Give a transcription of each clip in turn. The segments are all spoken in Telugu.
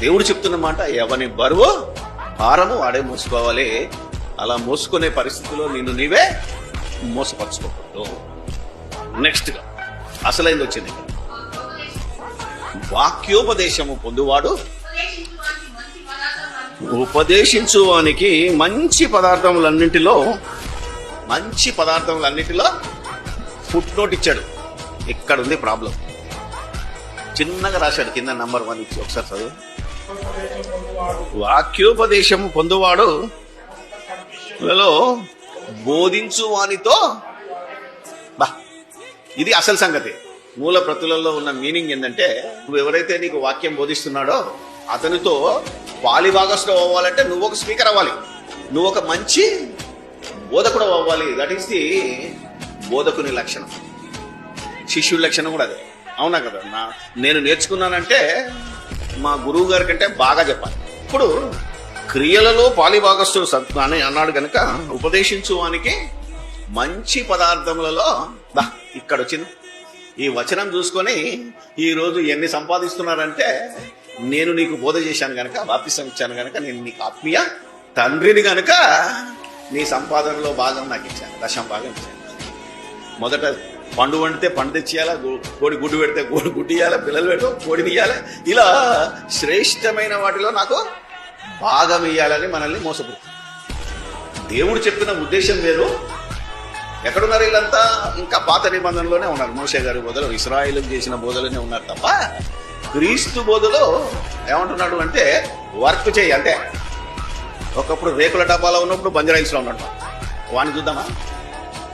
దేవుడు చెప్తున్న మాట ఎవని బరువు భారము వాడే మోసుకోవాలి. అలా మోసుకునే పరిస్థితిలో నిన్ను నీవే మోసపరచుకోకూడదు. నెక్స్ట్గా అసలైంది వచ్చింది వాక్యోపదేశము పొందువాడు ఉపదేశించువానికి మంచి పదార్థములన్నింటిలో మంచి పదార్థములన్నింటిలో ఫుట్ నోట్ ఇచ్చాడు. ఇక్కడ ఉంది ప్రాబ్లం చిన్నగా రాశాడు కింద నంబర్ వన్ ఇచ్చి ఒకసారి చదువు. వాక్యోపదేశము పొందువాడు బోధించు వానితో బా ఇది అసలు సంగతి. మూల ప్రతులలో ఉన్న మీనింగ్ ఏంటంటే నువ్వు ఎవరైతే నీకు వాక్యం బోధిస్తున్నాడో అతనితో పాలిభాగస్లో అవ్వాలంటే నువ్వు ఒక స్పీకర్ అవ్వాలి. నువ్వు ఒక మంచి బోధకుడు అవ్వాలి. దట్ ఈస్ ది బోధకుని లక్షణం. శిష్యుడి లక్షణం కూడా అదే. అవునా కదా? నా నేను నేర్చుకున్నానంటే మా గురువు గారి కంటే బాగా చెప్పాలి. ఇప్పుడు క్రియలలో పాలిభాగస్సు అని అన్నాడు కనుక ఉపదేశించువానికి మంచి పదార్థములలో దా ఇక్కడ వచ్చింది. ఈ వచనం చూసుకొని ఈరోజు ఎన్ని సంపాదిస్తున్నారంటే నేను నీకు బోధ చేశాను గనక బాప్తిసం ఇచ్చాను గనక నేను నీకు ఆత్మీయ తండ్రిని గనక నీ సంపాదనలో భాగం నాకు ఇచ్చాను దశం భాగం ఇచ్చాను. మొదట పండు వండితే పండు తెచ్చియాలా కోడి గుడ్డు పెడితే కోడి గుడ్డు ఇయ్యాలా? పిల్లలు పెట్టు కోడిని ఇయ్యాలి? ఇలా శ్రేష్టమైన వాటిలో నాకు భాగం ఇయ్యాలని మనల్ని మోసపోతుంది దేవుడు చెప్పిన ఉద్దేశం వేరు. ఎక్కడున్నారు వీళ్ళంతా? ఇంకా పాత నిబంధనలోనే ఉన్నారు. మోసే గారి బోధలు ఇస్రాయిల్ చేసిన బోధలోనే ఉన్నారు తప్ప క్రీస్తు బోధలో ఏమంటున్నాడు అంటే వర్క్ చేయి అంటే ఒకప్పుడు రేకుల డబ్బాలో ఉన్నప్పుడు బంజరాయిల్స్లో ఉన్నట్టు. వాడిని చూద్దామా?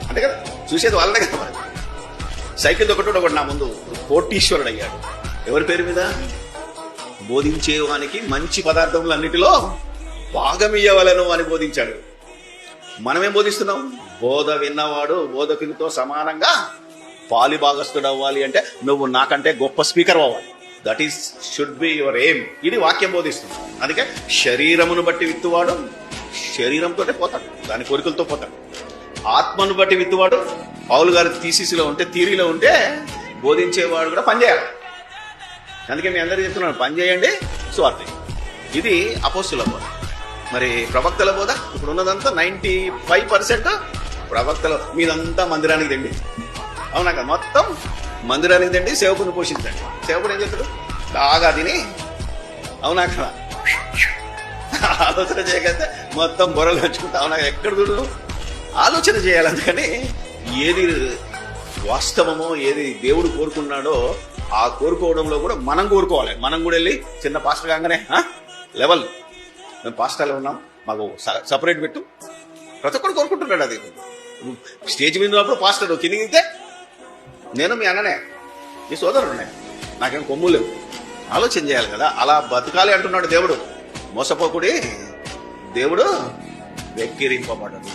అంటే కదా? చూసేది వాళ్ళనే కదా సైకిల్ ఒకటి ఒకటి నా ముందు కోటీశ్వరుడు అయ్యాడు ఎవరి పేరు మీద? బోధించేవానికి మంచి పదార్థములన్నిటిలో భాగం భాగమియ్యవలను అని బోధించాడు. మనమేం బోధిస్తున్నాం? బోధ విన్నవాడు బోధకునితో సమానంగా పాలిభాగస్తుడు అవ్వాలి అంటే నువ్వు నాకంటే గొప్ప స్పీకర్ అవ్వాలి. That is should be your aim ఇది వాక్యం బోధిస్తుంది. అందుకే శరీరమును బట్టి విత్తువాడు శరీరంతోనే పోతాడు. దాని కోరికలతో పోతాడు. ఆత్మను బట్టి విత్తువాడు పౌలు గారి థీసిస్లో ఉంటే థీరీలో ఉంటే బోధించేవాడు కూడా పనిచేయాలి అందుకే మీ అందరూ చెప్తున్నాను పని చేయండి స్వార్థి ఇది అపోస్తుల బోధ. మరి ప్రవక్తల బోధ? ఇప్పుడు ఉన్నదంతా నైంటీ ఫైవ్ పర్సెంట్ ప్రవక్తల మీదంతా మందిరానికి తండి. అవునా కదా? మొత్తం మందిరానికి తండి సేవకుని పోషించండి. సేవకుడు ఏం చెప్తాడు బాగా తిని అవునా కదా? ఆలోచన చేయకపోతే మొత్తం బొరలు వచ్చుకుంటా అవునా ఎక్కడ చూడు? ఆలోచన చేయాలి అందుకని ఏది వాస్తవమో ఏది దేవుడు కోరుకున్నాడో ఆ కోరుకోవడంలో కూడా మనం కోరుకోవాలి. మనం కూడా వెళ్ళి చిన్న పాస్టర్ కాగానే లెవెల్. మేము పాస్టర్లో ఉన్నాం. మాకు సపరేట్ పెట్టు. ప్రతి ఒక్కరు కోరుకుంటున్నాడు అది. స్టేజ్ మీద ఉన్నప్పుడు పాస్టర్ కింది దిగితే నేను మీ అన్ననే మీ సోదరుడునే. నాకేం కొమ్ము లేవు. ఆలోచన చేయాలి కదా. అలా బతకాలి అంటున్నాడు దేవుడు. మోసపోకుడి దేవుడు వెక్కిరింపబడదు